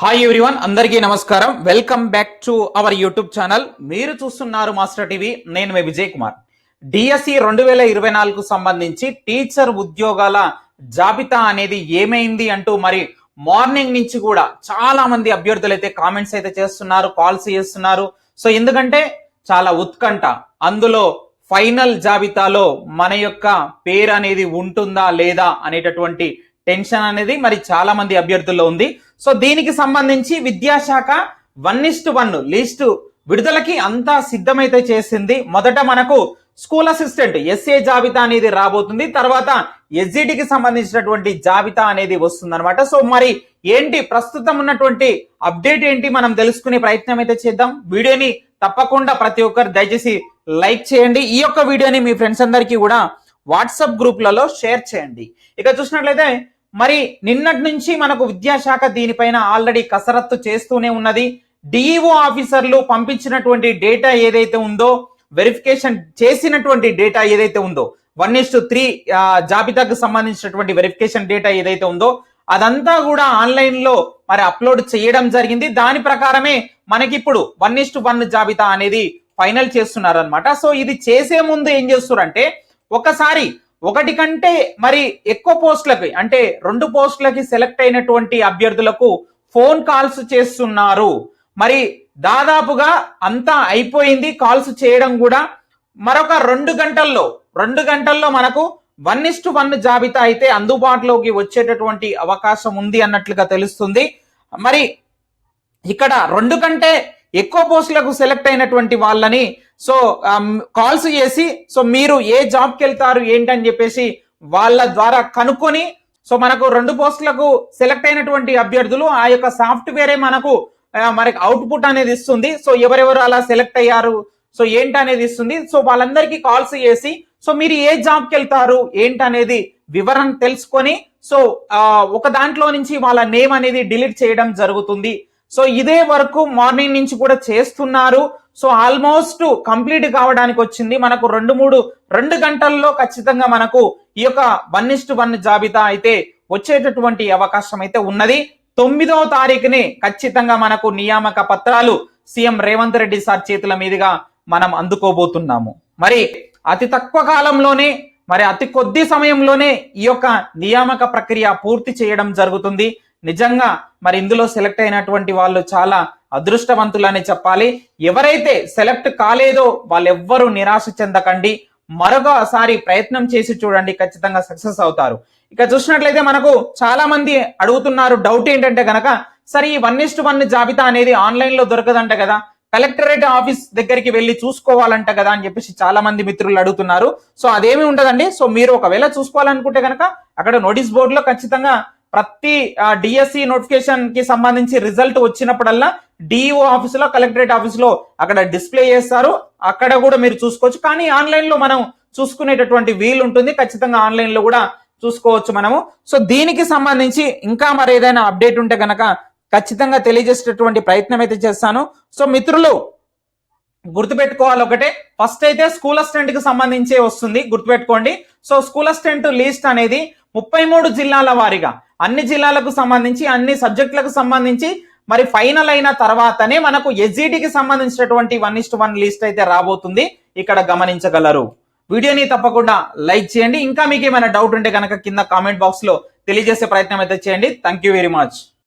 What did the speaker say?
Hi everyone అందరికీ నమస్కారం. Welcome back to our YouTube channel మీరు చూస్తున్నారు మాస్టర్ టీవీ నేను మీ విజయ్ కుమార్ డిఎస్సి రెండు వేల ఇరవై నాలుగు సంబంధించి టీచర్ ఉద్యోగాల జాబితా అనేది ఏమైంది అంటూ మరి మార్నింగ్ నుంచి కూడా చాలా మంది అభ్యర్థులు అయితే కామెంట్స్ అయితే చేస్తున్నారు కాల్స్ చేస్తున్నారు. సో ఎందుకంటే చాలా ఉత్కంఠ. అందులో ఫైనల్ జాబితాలో మన యొక్క పేరు అనేది ఉంటుందా లేదా అనేటటువంటి టెన్షన్ అనేది మరి చాలా మంది అభ్యర్థుల్లో ఉంది. సో దీనికి సంబంధించి విద్యాశాఖ వన్ ఇస్ట్ వన్ లీస్ట్ విడుదలకి అంతా సిద్ధమైతే చేసింది. మొదట మనకు స్కూల్ అసిస్టెంట్ ఎస్ఏ జాబితా అనేది రాబోతుంది. తర్వాత ఎస్జిటికి సంబంధించినటువంటి జాబితా అనేది వస్తుందనమాట సో మరి ఏంటి ప్రస్తుతం ఉన్నటువంటి అప్డేట్ ఏంటి మనం తెలుసుకునే ప్రయత్నం అయితే చేద్దాం. వీడియోని తప్పకుండా ప్రతి ఒక్కరు దయచేసి లైక్ చేయండి. ఈ యొక్క వీడియోని మీ ఫ్రెండ్స్ అందరికీ కూడా వాట్సాప్ గ్రూప్లలో షేర్ చేయండి. ఇక చూసినట్లయితే మరి నిన్నటి నుంచి మనకు విద్యాశాఖ దీనిపైన ఆల్రెడీ కసరత్తు చేస్తూనే ఉన్నది. డిఈఓ ఆఫీసర్లు పంపించినటువంటి డేటా ఏదైతే ఉందో వెరిఫికేషన్ చేసినటువంటి డేటా ఏదైతే ఉందో వన్ ఇస్ టు త్రీ జాబితాకు సంబంధించినటువంటి వెరిఫికేషన్ డేటా ఏదైతే ఉందో అదంతా కూడా ఆన్లైన్లో మరి అప్లోడ్ చేయడం జరిగింది. దాని ప్రకారమే మనకి ఇప్పుడు వన్ ఇస్ టు వన్ జాబితా అనేది ఫైనల్ చేస్తున్నారు అనమాట సో ఇది చేసే ముందు ఏం చేస్తున్నారంటే ఒకసారి ఒకటి కంటే మరి ఎక్కువ పోస్టులకి అంటే రెండు పోస్టులకి సెలెక్ట్ అయినటువంటి అభ్యర్థులకు ఫోన్ కాల్స్ చేస్తున్నారు. మరి దాదాపుగా అంతా అయిపోయింది కాల్స్ చేయడం కూడా మరొక రెండు గంటల్లో రెండు గంటల్లో మనకు వన్ ఇస్టు వన్ జాబితా అయితే అందుబాటులోకి వచ్చేటటువంటి అవకాశం ఉంది అన్నట్లుగా తెలుస్తుంది. మరి ఇక్కడ రెండు కంటే ఎక్కువ పోస్టులకు సెలెక్ట్ అయినటువంటి వాళ్ళని. సో um, కాల్స్ చేసి సో మీరు ఏ జాబ్కి వెళ్తారు? ఏంటని చెప్పేసి వాళ్ళ ద్వారా కనుక్కొని సో మనకు రెండు పోస్టులకు సెలెక్ట్ అయినటువంటి అభ్యర్థులు ఆ యొక్క సాఫ్ట్వేరే మనకు మనకి అవుట్పుట్ అనేది ఇస్తుంది. సో ఎవరెవరు అలా సెలెక్ట్ అయ్యారు? సో ఏంటి అనేది ఇస్తుంది. సో వాళ్ళందరికీ కాల్స్ చేసి సో మీరు ఏ జాబ్కి వెళ్తారు? ఏంటి అనేది వివరణ తెలుసుకొని సో ఒక దాంట్లో నుంచి వాళ్ళ నేమ్ అనేది డిలీట్ చేయడం జరుగుతుంది. సో ఇదే వరకు మార్నింగ్ నుంచి కూడా చేస్తున్నారు. సో ఆల్మోస్ట్ కంప్లీట్ కావడానికి వచ్చింది. మనకు రెండు మూడు రెండు గంటల్లో ఖచ్చితంగా మనకు ఈ యొక్క వన్ ఇస్ట్ వన్ జాబితా అయితే వచ్చేటటువంటి అవకాశం అయితే ఉన్నది. తొమ్మిదవ తారీఖునే ఖచ్చితంగా మనకు నియామక పత్రాలు సీఎం రేవంత్ రెడ్డి సార్ చేతుల మీదుగా మనం అందుకోబోతున్నాము. మరి అతి తక్కువ కాలంలోనే మరి అతి కొద్ది సమయంలోనే ఈ యొక్క నియామక ప్రక్రియ పూర్తి చేయడం జరుగుతుంది. నిజంగా మరి ఇందులో సెలెక్ట్ అయినటువంటి వాళ్ళు చాలా అదృష్టవంతులని చెప్పాలి. ఎవరైతే సెలెక్ట్ కాలేదో వాళ్ళెవ్వరూ నిరాశ చెందకండి. మరొకసారి ప్రయత్నం చేసి చూడండి ఖచ్చితంగా సక్సెస్ అవుతారు. ఇక చూసినట్లయితే మనకు చాలా మంది అడుగుతున్నారు డౌట్ ఏంటంటే గనక సరే ఈ వన్ ఇస్ట్ వన్ జాబితా అనేది ఆన్లైన్లో దొరకదంట కదా. కలెక్టరేట్ ఆఫీస్ దగ్గరికి వెళ్ళి చూసుకోవాలంట కదా అని చెప్పేసి చాలా మంది మిత్రులు అడుగుతున్నారు. సో అదేమి ఉండదండి. సో మీరు ఒకవేళ చూసుకోవాలనుకుంటే కనుక అక్కడ నోటీస్ బోర్డులో ఖచ్చితంగా ప్రతి డిఎస్సి నోటిఫికేషన్కి సంబంధించి రిజల్ట్ వచ్చినప్పుడల్లా డిఓ ఆఫీస్లో కలెక్టరేట్ ఆఫీసులో అక్కడ డిస్ప్లే చేస్తారు. అక్కడ కూడా మీరు చూసుకోవచ్చు. కానీ ఆన్లైన్లో మనం చూసుకునేటటువంటి వీలు ఉంటుంది. ఖచ్చితంగా ఆన్లైన్లో కూడా చూసుకోవచ్చు మనము. సో దీనికి సంబంధించి ఇంకా మరి ఏదైనా అప్డేట్ ఉంటే గనక ఖచ్చితంగా తెలియజేసేటటువంటి ప్రయత్నం అయితే చేస్తాను. సో మిత్రులు గుర్తుపెట్టుకోవాలి ఒకటే. ఫస్ట్ అయితే స్కూల్ అసిస్టెంట్కి సంబంధించే వస్తుంది. గుర్తుపెట్టుకోండి. సో స్కూల్ అసిస్టెంట్ లిస్ట్ అనేది ముప్పై మూడు జిల్లాల వారీగా అన్ని జిల్లాలకు సంబంధించి అన్ని సబ్జెక్టులకు సంబంధించి మరి ఫైనల్ అయిన తర్వాతనే మనకు ఎస్జిటికి సంబంధించినటువంటి వన్ ఇస్ట్ వన్ లిస్ట్ అయితే రాబోతుంది. ఇక్కడ గమనించగలరు. వీడియోని తప్పకుండా లైక్ చేయండి. ఇంకా మీకు ఏమైనా డౌట్ ఉంటే కనుక కింద కామెంట్ బాక్స్లో తెలియజేసే ప్రయత్నం అయితే చేయండి. Thank you very much